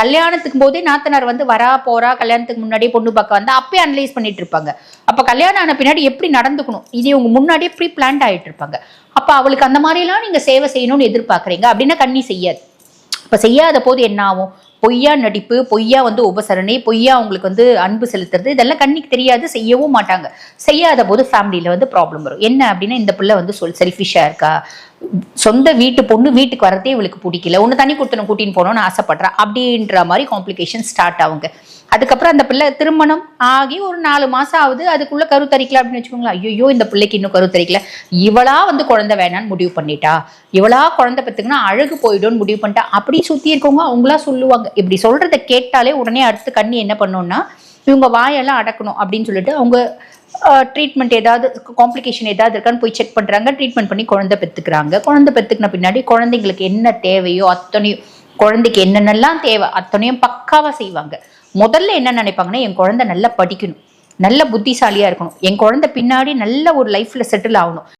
கல்யாணத்துக்கு போதே நாத்தனார் வந்து வரா போறா கல்யாணத்துக்கு முன்னாடியே பொண்ணு பார்க்க வந்தா அப்பயே அனலைஸ் பண்ணிட்டு இருப்பாங்க. அப்ப கல்யாணம் ஆன பின்னாடி எப்படி நடந்துக்கணும்? இது இவங்க முன்னாடியே ப்ரீ பிளான்ட் ஆயிட்டு இருப்பாங்க. அப்ப அவளுக்கு அந்த மாதிரிலாம் நீங்க சேவை செய்யணும்னு எதிர்பார்க்கறீங்க. அப்படின்னா கண்ணி செய்யாது. இப்போ செய்யாத போது என்ன ஆகும்? பொய்யா நடிப்பு பொய்யா வந்து உபசரணை பொய்யா அவங்களுக்கு வந்து அன்பு செலுத்துறது இதெல்லாம் கண்ணிக்கு தெரியாது செய்யவும் மாட்டாங்க. செய்யாத போது ஃபேமிலியில் வந்து ப்ராப்ளம் வரும். என்ன அப்படின்னா இந்த பிள்ளை வந்து சொல் செல்ஃபிஷாக இருக்கா? சொந்த வீட்டு பொண்ணு வீட்டுக்கு வரதே இவளுக்கு பிடிக்கல. ஒன்று தனி கொடுத்தனும் கூட்டின்னு போகணும்னு ஆசைப்படுறா. அப்படின்ற மாதிரி காம்ப்ளிகேஷன் ஸ்டார்ட் ஆகுங்க. அதுக்கப்புறம் அந்த பிள்ளை திருமணம் ஆகி ஒரு நாலு மாசம் ஆகுது. அதுக்குள்ள கருத்தரிக்கல அப்படின்னு வச்சுக்கோங்களேன். ஐயோ இந்த பிள்ளைக்கு இன்னும் கருத்தரிக்கல இவளா வந்து குழந்தை வேணான்னு முடிவு பண்ணிட்டா. இவளா குழந்தை பத்துக்குன்னா அழகு போயிடும்னு முடிவு பண்ணிட்டா. அப்படி சுத்தி இருக்கவங்க அவங்களா சொல்லுவாங்க. இப்படி சொல்றத கேட்டாலே உடனே அடுத்து கண்ணி என்ன பண்ணோம்னா இவங்க வாயெல்லாம் அடக்கணும் அப்படின்னு சொல்லிட்டு அவங்க ட்ரீட்மெண்ட் ஏதாவது காம்ப்ளிகேஷன் ஏதாவது இருக்கான்னு போய் செக் பண்ணுறாங்க ட்ரீட்மெண்ட் பண்ணி குழந்தை பெற்றுக்கிறாங்க குழந்தை பெற்றுக்கின பின்னாடி குழந்தைங்களுக்கு என்ன தேவையோ அத்தனையும் குழந்தைக்கு என்னென்னலாம் தேவை அத்தனையும் பக்காவா செய்வாங்க. முதல்ல என்ன நினைப்பாங்கன்னா என் குழந்தை நல்லா படிக்கணும். நல்ல புத்திசாலியா இருக்கணும். என் குழந்தை பின்னாடி நல்ல ஒரு லைஃப்ல செட்டில் ஆகணும்.